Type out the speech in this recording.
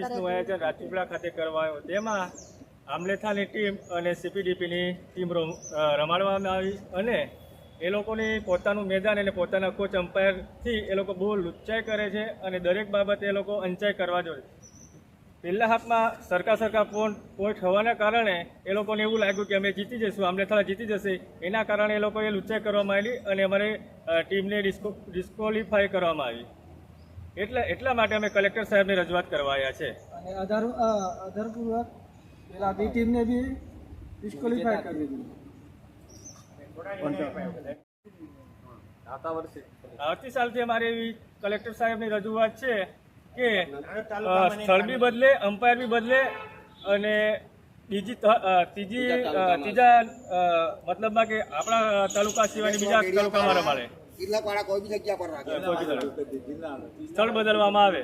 મેચનું આયોજન રાજપીપળા ખાતે કરવાયો. તેમાં આમલેથાની ટીમ અને સીપીડીપીની ટીમ રમ- રમાડવામાં આવી અને એ લોકોની પોતાનું મેદાન અને પોતાના કોચ અમ્પાયરથી એ લોકો બહુ લુચ્ચાઈ કરે છે અને દરેક બાબતે એ લોકો અંચાઈ કરવા જોઈએ. પહેલા હાફમાં સરખા સરખા પોઈન્ટ હોવાના કારણે એ લોકોને એવું લાગ્યું કે અમે જીતી જઈશું, આમલેથાળા જીતી જશે. એના કારણે એ લોકોએ લુચ્ચાઈ કરવામાં આવી અને અમારી ટીમને ડિસ્કો ડિસ્કોલિફાય કરવામાં આવી. એટલે એટલા માટે અમે કલેક્ટર સાહેબને રજૂઆત કરવા આવ્યા છે. અને આધાર આધારપૂર્વક પેલા બી ટીમને બી ડિસ્કોલિફાય કરી દીધી. આવતી સાલથી અમારી એવી કલેક્ટર સાહેબની રજૂઆત છે કે સ્થળ બી બદલે અમ્પાયર બી બદલે અને બીજી ત્રીજી ત્રીજા મતલબમાં કે આપણા તાલુકા સિવાયની બીજા તાલુકામાં રમાડે. જિલ્લા વાળા કોઈ બી જગ્યા પર રાખે. સ્થળ બદલવામાં આવે.